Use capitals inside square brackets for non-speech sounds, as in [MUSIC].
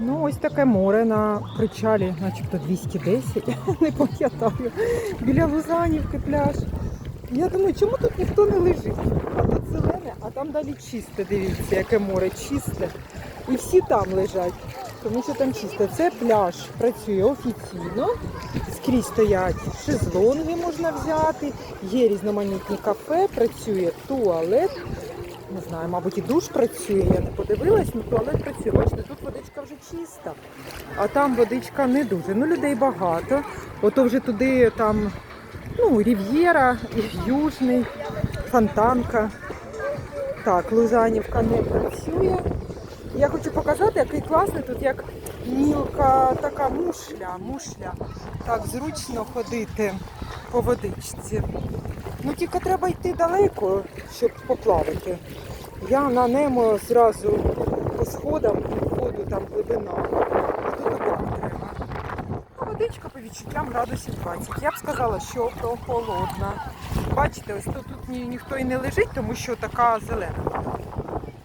Ну, ось таке море на причалі, начебто 210, [LAUGHS] не пам'ятаю. Біля Лузанівки пляж. Я думаю, чому тут ніхто не лежить? А тут зелене, а там далі чисте, дивіться, яке море чисте. І всі там лежать, тому що там чисте. Це пляж працює офіційно. Скрізь стоять шезлонги можна взяти, є різноманітні кафе, працює туалет. Не знаю, мабуть, і душ працює, я не подивилась, але туалет працює. Бачите, тут чиста, а там водичка не дуже. Ну, людей багато. Ото вже туди там ну, Рів'єра, Южний, Фонтанка. Так, Лузанівка не працює. Я хочу показати, який класний тут, як мілка така мушля, мушля. Так зручно ходити по водичці. Ну тільки треба йти далеко, щоб поплавати. Я на немо зразу по сходам ходу там глибина. А тут отак треба. Ну, Водичка по відчуттям градусів 20. Я б сказала, що прохолодна. Бачите, ось тут, тут ні, ніхто і не лежить, тому що така зелена.